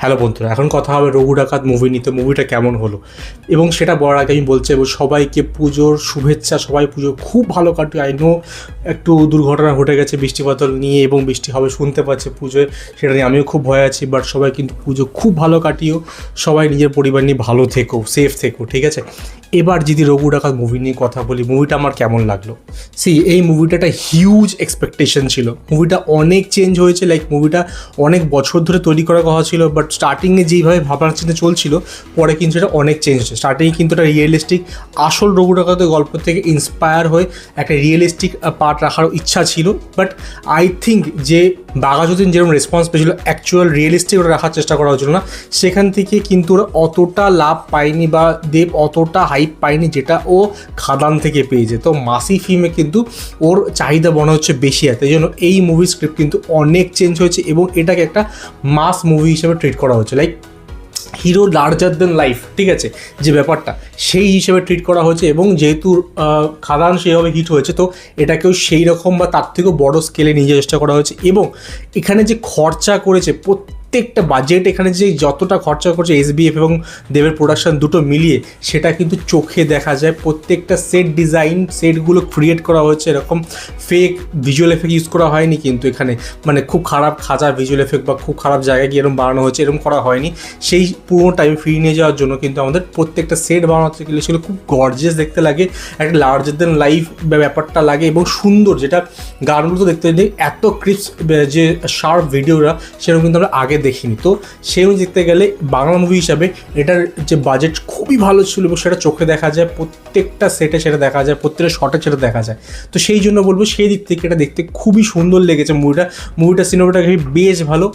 Hello বন্ধুরা, এখন কথা হবে রঘু ডাকাত মুভি নিতে মুভিটা কেমন হলো? এবং সেটা বলার আগে আমি বলছি, এবং সবাইকে পুজোর শুভেচ্ছা, সবাই পুজো খুব ভালো কাটে আই নো একটু দুর্ঘটনা ঘটে গেছে বৃষ্টি নিয়ে, এবং বৃষ্টি হবে, শুনতে পাচ্ছে পুজোয়, সেটা নিয়ে আমিও খুব ভয় আছি বাট সবাই কিন্তু পুজো খুব ভালো কাটিও। সবাই নিজের পরিবার নিয়ে ভালো থেকো সেফ থেকো, ঠিক আছে? এবার যদি রঘু ডাকাত মুভি নিয়ে কথা বলি মুভিটা আমার কেমন লাগল? সি এই মুভিটা একটা হিউজ এক্সপেকটেশন ছিল। মুভিটা অনেক চেঞ্জ হয়েছে লাইক মুভিটা অনেক বছর ধরে তৈরি করার কথা ছিল বাট স্টার্টিংয়ে যেইভাবে ভাবনা চিন্তা চলছিল, পরে কিন্তু এটা অনেক চেঞ্জ হচ্ছে স্টার্টিংয়ে কিন্তু একটা রিয়েলিস্টিক আসল রঘু গল্প থেকে ইন্সপায়ার হয়ে একটা রিয়েলিস্টিক পার্ট রাখারও ইচ্ছা ছিল। বাট আই থিঙ্ক যে বাঘাযতীন যেরকম রেসপন্স পেয়েছিল অ্যাকচুয়াল রিয়েলিস্টিক ওরা রাখার চেষ্টা করা হয়েছিল না। সেখান থেকে কিন্তু ওরা অতটা লাভ পায়নি বা দেব অতটা হাইপ পায়নি যেটা ও খাদান থেকে পেয়েছে। তো মাসি ফিল্মে কিন্তু ওর চাহিদা মনে হচ্ছে বেশি আছে এই জন্য এই মুভির স্ক্রিপ্ট কিন্তু অনেক চেঞ্জ হয়েছে এবং এটাকে একটা মাস মুভি হিসেবে ট্রিট করা হয়েছে like hero larger than life ঠিক আছে? যে ব্যাপারটা, সেই হিসেবে ট্রিট করা হয়েছে এবং যেহেতু খাদান সেইভাবে হিট হয়েছে, তো এটাকেও সেই রকম বা তার থেকেও বড় স্কেলে নিয়ে চেষ্টা করা হয়েছে এবং এখানে যে খরচা করেছে প্রত্যেকটা বাজেট এখানে যে যতটা খরচা করছে এসবিএফ এবং দেবের প্রোডাকশন দুটো মিলিয়ে, সেটা কিন্তু চোখে দেখা যায়। প্রত্যেকটা সেট ডিজাইন সেটগুলো ক্রিয়েট করা হয়েছে এরকম ফেক ভিজুয়াল এফেক্ট ইউজ করা হয়নি কিন্তু এখানে। মানে খুব খারাপ খাঁচা ভিজুয়াল এফেক্ট বা খুব খারাপ জায়গায় গিয়ে এরকম বানানো হয়েছে, এরকম করা হয়নি। সেই পুরোনো টাইম ফিরিয়ে নিয়ে যাওয়ার জন্য কিন্তু আমাদের প্রত্যেকটা সেট বানাতে গেলে সেগুলো খুব গর্জেস দেখতে লাগে, একটা লার্জার দেন লাইফ ব্যাপারটা লাগে এবং সুন্দর। যেটা গানগুলো তো দেখতে এত ক্রিপস যে শার্প ভিডিওরা সেরকম কিন্তু আমরা আগে দেখিনি। তো সেই দেখতে গেলে বাংলা মুভি হিসাবে এটার যে বাজেট খুবই ভালো ছিল এবং সেটা চোখে দেখা যায়, প্রত্যেকটা সেটে সেটা দেখা যায়, প্রত্যেকটা শটে সেটা দেখা যায়। তো সেই জন্য বলব সেই দিক থেকে এটা দেখতে খুবই সুন্দর লেগেছে মুভিটা মুভিটা সিনেমাটা বেশ ভালো।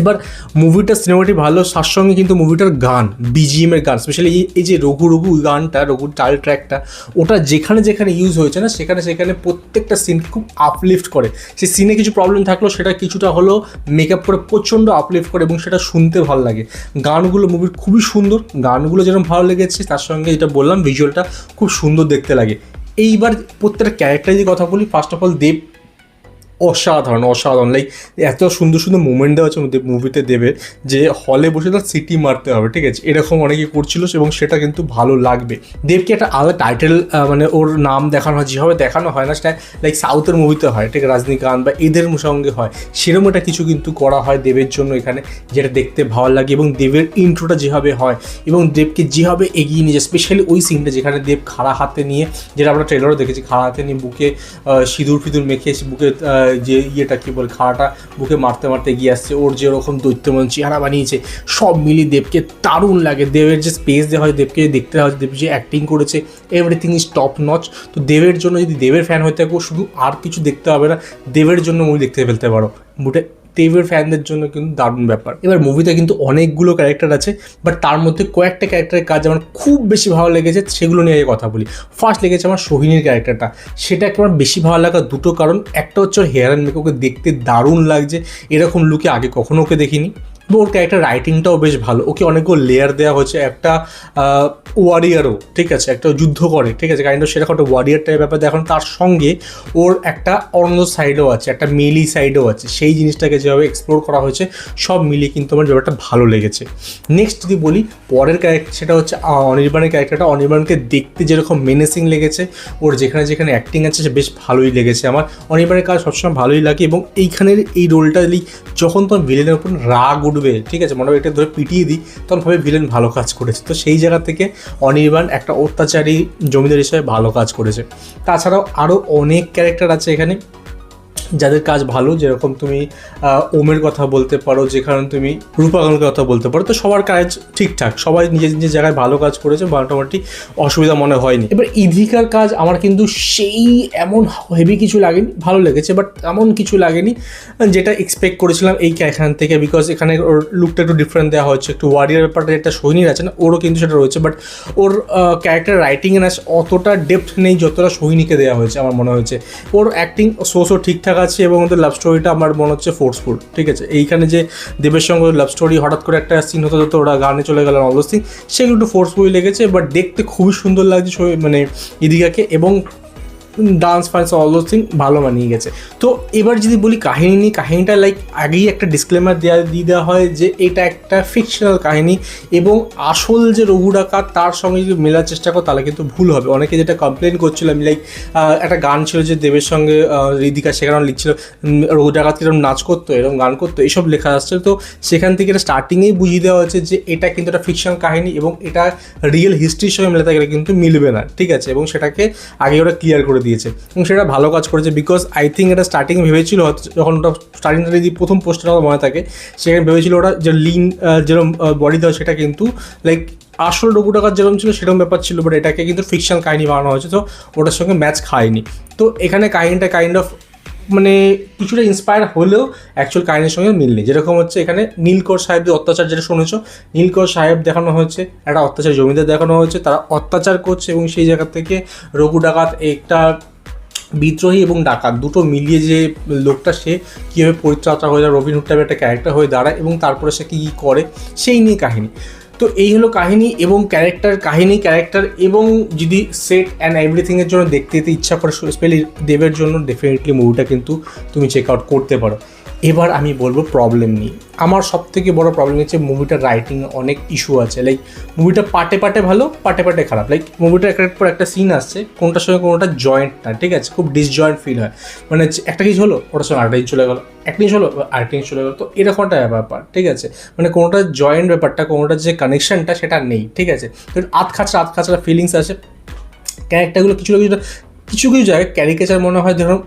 এবার মুভিটার সিনেমাটি ভালো তার সঙ্গে কিন্তু মুভিটার গান বিজিএমের গান স্পেশালি এই যে রঘু রঘু গানটা রঘুর টাল ট্র্যাকটা ওটা যেখানে যেখানে ইউজ হয়েছে না, সেখানে সেখানে প্রত্যেকটা সিনকে খুব আপলিফট করে। সেই সিনে কিছু প্রবলেম থাকলেও সেটা কিছুটা হলেও মেকআপ করে প্রচণ্ড আপলিফট করে এবং সেটা শুনতে ভালো লাগে। গানগুলো মুভির খুবই সুন্দর, গানগুলো যেরকম ভালো লেগেছে, তার সঙ্গে যেটা বললাম ভিজুয়ালটা খুব সুন্দর দেখতে লাগে। এইবার প্রত্যেকটা ক্যারেক্টার যদি কথা বলি ফার্স্ট অফ অল দেব অসাধারণ অসাধারণ। লাইক এত সুন্দর সুন্দর মুভমেন্ট দেওয়া হচ্ছে মুভিতে দেবে যে হলে বসে তার সিটি মারতে হবে, ঠিক আছে? এরকম অনেকে করছিল এবং সেটা কিন্তু ভালো লাগবে। দেবকে একটা আলাদা টাইটেল মানে ওর নাম দেখানো হয়, যেভাবে দেখানো হয় না, সেটা লাইক সাউথের মুভিতে হয়, ঠিক রজনীকান্ত বা এদের সঙ্গে হয়। সেরকম একটা কিছু কিন্তু করা হয় দেবের জন্য এখানে, যেটা দেখতে ভালো লাগে এবং দেবের ইন্ট্রোটা যেভাবে হয় এবং দেবকে যেভাবে এগিয়ে নিয়ে যায় স্পেশালি ওই সিনটা যেখানে দেব খাড়া হাতে নিয়ে, যেটা আমরা ট্রেলারও দেখেছি, খাড়া হাতে নিয়ে বুকে সিঁদুর ফিঁদুর মেখে বুকে যে ইয়েটা কী বল খাওয়াটা বুকে মারতে মারতে গিয়ে আসছে, ওর যে ওরকম দৈত্যমন চেহারা বানিয়েছে, সব মিলিয়ে দেবকে দারুণ লাগে। দেবের যে স্পেস দেওয়া হয়, দেবকে দেখতে হয়, দেব যে অ্যাক্টিং করেছে এভরিথিং ইজ টপ নচ তো দেবের জন্য যদি দেবের ফ্যান হয়ে থাকো, শুধু আর কিছু দেখতে হবে না, দেবের জন্য মুভি দেখতে ফেলতে পারো। বুটে দেবের ফ্যানদের জন্য কিন্তু দারুণ ব্যাপার। এবার মুভিতে কিন্তু অনেকগুলো ক্যারেক্টার আছে বাট তার মধ্যে কয়েকটা ক্যারেক্টারের কাজ আমার খুব বেশি ভালো লেগেছে, সেগুলো নিয়ে আগে কথা বলি। ফার্স্ট লেগেছে আমার সোহিনীর ক্যারেক্টারটা সেটা আমার বেশি ভালো লাগা দুটো, কারণ একটা হচ্ছে হেয়ার অ্যান্ড মেকআপকে দেখতে দারুণ লাগছে। এরকম লুকে আগে কখনো ওকে দেখিনি। ওর ক্যারেক্টার রাইটিংটাও বেশ ভালো। ওকে অনেকগুলো লেয়ার দেওয়া হয়েছে। একটা ওয়ারিয়ারও ঠিক আছে? একটা যুদ্ধ করে, ঠিক আছে? কাইন্ড সেরকম একটা ওয়ারিয়ার টাইপের ব্যাপার। দেখানো তার সঙ্গে ওর একটা অন্য সাইডও আছে, একটা মিলি সাইডও আছে। সেই জিনিসটাকে যেভাবে এক্সপ্লোর করা হয়েছে, সব মিলিয়ে কিন্তু আমার ব্যাপারটা ভালো লেগেছে। নেক্সট যদি বলি, পরের ক্যারেক্টার সেটা হচ্ছে অনির্বাণের ক্যারেক্টারটা অনির্বাণকে দেখতে যেরকম মেনেসিং লেগেছে, ওর যেখানে যেখানে অ্যাক্টিং আছে, সে বেশ ভালোই লেগেছে আমার। অনির্বাণের কাজ সবসময় ভালোই লাগে এবং এইখানের এই রোলটা যখন তোমার ভিলেনের উপর রাগ উঠবে, ঠিক আছে? হয় এটা ধরে পিটিয়ে দিই, তখন ভাবে ভিলেন ভালো কাজ করেছে। তো সেই জায়গা থেকে অনির্বাণ একটা অত্যাচারী জমিদার হিসেবে ভালো কাজ করেছে। তাছাড়াও আরও অনেক ক্যারেক্টার আছে এখানে। যাদের কাজ ভালো, যেরকম তুমি ওমের কথা বলতে পারো যেখানে তুমি রূপাগলের কথা বলতে পারো, তো সবার কাজ ঠিকঠাক। সবাই নিজের নিজের জায়গায় ভালো কাজ করেছে, মোটামুটি অসুবিধা মনে হয়নি। এবার ইধিকার কাজ আমার কিন্তু সেই এমন হেভি কিছু লাগেনি, ভালো লেগেছে বাট এমন কিছু লাগেনি যেটা এক্সপেক্ট করেছিলাম এই এখান থেকে বিকজ এখানে ওর লুকটা একটু ডিফারেন্ট দেওয়া হচ্ছে একটু ওয়ারিয়ার ব্যাপারটা যেটা সৈনির আছে না, ওরও কিন্তু সেটা রয়েছে বাট ওর ক্যারেক্টার রাইটিংয়ে না, অতটা ডেপথ নেই যতটা সৈনিকে দেওয়া হয়েছে, আমার মনে হয়েছে। ওর অ্যাক্টিং সোর্সও ঠিকঠাক আছে এবং ওদের লাভ স্টোরিটা আমার মনে হচ্ছে ফোর্সফুল ঠিক আছে? এইখানে যে দেবের সঙ্গে লাভ স্টোরি হঠাৎ করে একটা সিন হতে হতো ওরা গানে চলে গেল অল থিং সেগুলো একটু ফোর্সফুলি লেগেছে বাট দেখতে খুবই সুন্দর লাগছে মানে ইদিকাকে এবং dance funds all those thing ভালো মানিয়ে গেছে। তো এবার যদি বলি কাহিনী নিয়ে, কাহিনীটা লাইক আগেই একটা ডিসক্লেমার দেওয়া দিয়ে দেওয়া হয় যে এটা একটা ফিকশনাল কাহিনী এবং আসল যে রঘু ডাকাত তার সঙ্গে যদি মেলার চেষ্টা করো, তাহলে কিন্তু ভুল হবে। অনেকে যেটা কমপ্লেন করছিল, আমি লাইক একটা গান ছিল যে দেবের সঙ্গে ঋদিকা সেখানে লিখছিল রঘু ডাকাত কীরকম নাচ করতো, এরকম গান করতো এইসব লেখা আসছে তো সেখান থেকে এটা স্টার্টিংয়েই বুঝিয়ে দেওয়া হচ্ছে যে এটা কিন্তু একটা ফিকশনাল কাহিনী এবং এটা রিয়েল হিস্ট্রির সঙ্গে মেলাতে গেলে কিন্তু মিলবে না, ঠিক আছে? এবং সেটাকে আগে ওরা ক্লিয়ার করে দিয়েছে। এবং সেটা ভালো কাজ করেছে বিকজ আই থিঙ্ক এটা স্টার্টিং ভেবেছিল হয়তো যখন ওটা স্টার্টিং যদি প্রথম আমার মনে থাকে, সেখানে ভেবেছিল ওটা যে লিন যেরকম বডি দেওয়া সেটা কিন্তু লাইক আসল ডবু টাকার যেরকম ছিল সেরকম ব্যাপার ছিল বাট এটাকে কিন্তু ফিকশন কাহিনী বানানো হয়েছে তো ওটার সঙ্গে ম্যাচ খায়নি। তো এখানে কাহিনীটা কাইন্ড অফ মানে কিছুটা ইন্সপায়ার হলেও অ্যাকচুয়াল কাহিনীর সঙ্গে মিল নেই। যেরকম হচ্ছে এখানে নীলকর সাহেবদের অত্যাচার যেটা শুনেছ, নীলকর সাহেব দেখানো হয়েছে, একটা অত্যাচার জমিদার দেখানো হয়েছে, তারা অত্যাচার করছে এবং সেই জায়গা থেকে রঘু ডাকাত, একটা বিদ্রোহী এবং ডাকাত, দুটো মিলিয়ে যে লোকটা সে কীভাবে পরিত্রাতা হয়ে যায়, রবিন টাইপের একটা ক্যারেক্টার হয়ে দাঁড়ায় এবং তারপরে সে কী কী করে, সেই নিয়ে কাহিনী। তো এই হলো কাহিনী এবং ক্যারেক্টার কাহিনী ক্যারেক্টার এবং যদি সেট অ্যান্ড এভরিথিংয়ের জন্য দেখতে যেতে ইচ্ছা করে স্পেশালি দেবের জন্য ডেফিনেটলি মুভিটা কিন্তু তুমি চেক আউট করতে পারো। এবার আমি বলব প্রবলেম নিয়ে। আমার সব থেকে বড় প্রবলেম হচ্ছে মুভিটার রাইটিং অনেক ইস্যু আছে। লাইক মুভিটা পার্টে পার্টে ভালো পার্টে পার্টে খারাপ। লাইক মুভিটা একটা পর একটা সিন আসছে, কোনটার সঙ্গে কোনোটা জয়েন্ট না, ঠিক আছে? খুব ডিসজয়েন্ট ফিল হয়। মানে একটা কিছু হলো, ওটার সঙ্গে আরেকটা চলে গেলো। একটা জিনিস হলো, আরেকটা জিনিস চলে গেলো। তো এরকম একটা ব্যাপার, ঠিক আছে? মানে কোনোটা জয়েন্ট ব্যাপারটা কোনোটার যে কানেকশানটা সেটা নেই, ঠিক আছে? আধ খাঁচড়া আধ খাঁচড়া ফিলিংস আছে। ক্যারেক্টারগুলো কিছু না কিছু কিছু কিছু জায়গায় ক্যারিকেচার মনে হয় ধরুন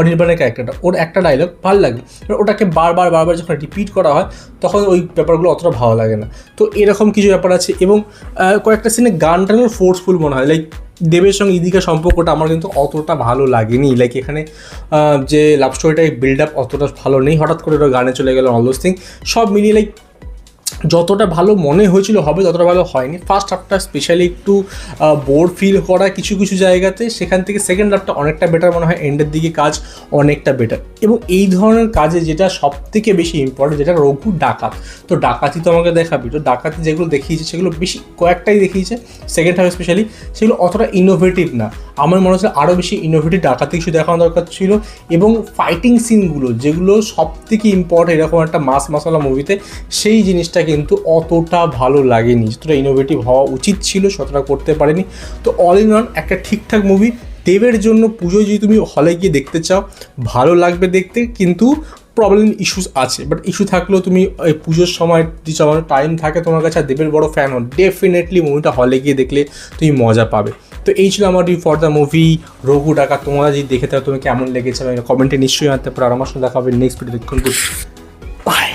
অনির্বাণের ক্যারেক্টারটা ওর একটা ডায়লগ ভালো লাগে। ওটাকে বারবার বারবার যখন রিপিট করা হয়, তখন ওই ব্যাপারগুলো অতটা ভালো লাগে না। তো এরকম কিছু ব্যাপার আছে এবং কয়েকটা সিনে গানটা ফোর্সফুল মনে হয়। লাইক দেবের সঙ্গে ইদিকার সম্পর্কটা আমার কিন্তু অতটা ভালো লাগেনি। লাইক এখানে যে লাভ স্টোরিটা বিল্ড আপ অতটা ভালো নেই। হঠাৎ করে ওরা গানে চলে গেল অল দোজ থিং সব মিলিয়ে লাইক যতটা ভালো মনে হয়েছিল হবে, ততটা ভালো হয়নি। ফার্স্ট হাফটা স্পেশালি একটু বোর ফিল করা কিছু কিছু জায়গাতে, সেখান থেকে সেকেন্ড হাফটা অনেকটা বেটার মনে হয় এন্ডের দিকে কাজ অনেকটা বেটার এবং এই ধরনের কাজে যেটা সব থেকে বেশি ইম্পর্টেন্ট যেটা রঘু ডাকাত। তো ডাকাতি তো আমাকে দেখাবি। তো ডাকাতি যেগুলো দেখিয়েছে, সেগুলো বেশি কয়েকটাই দেখিয়েছে। সেকেন্ড হাফ স্পেশালি সেগুলো অতটা ইনোভেটিভ না। আমার মনে হচ্ছে আরও বেশি ইনোভেটিভ ডাকাতি কিছু দেখানো দরকার ছিল এবং ফাইটিং সিনগুলো যেগুলো সব থেকে ইম্পর্টেন্ট এরকম একটা মাস মশলা মুভিতে সেই জিনিসটা কিন্তু অতটা ভালো লাগেনি। যতটা ইনোভেটিভ হওয়া উচিত ছিল, ততটা করতে পারেনি। তো অল ইন অন একটা ঠিকঠাক মুভি দেবের জন্য পুজো যদি তুমি হলে গিয়ে দেখতে চাও, ভালো লাগবে দেখতে, কিন্তু প্রবলেম ইস্যুস আছে। বাট ইস্যু থাকলেও তুমি এই পুজোর সময় আমার টাইম থাকে তোমার কাছে দেবের বড় ফ্যান হন ডেফিনেটলি মুভিটা হলে গিয়ে দেখলে তুমি মজা পাবে। তো এই ছিল আমার review for the movie Raghu Daka তোমরা যদি দেখে থাকো তুমি কেমন লেগেছে কমেন্টে নিশ্চয়ই আনতে পারো। আমার সঙ্গে দেখা হবে নেক্সট ভিডিও দেখুন বাই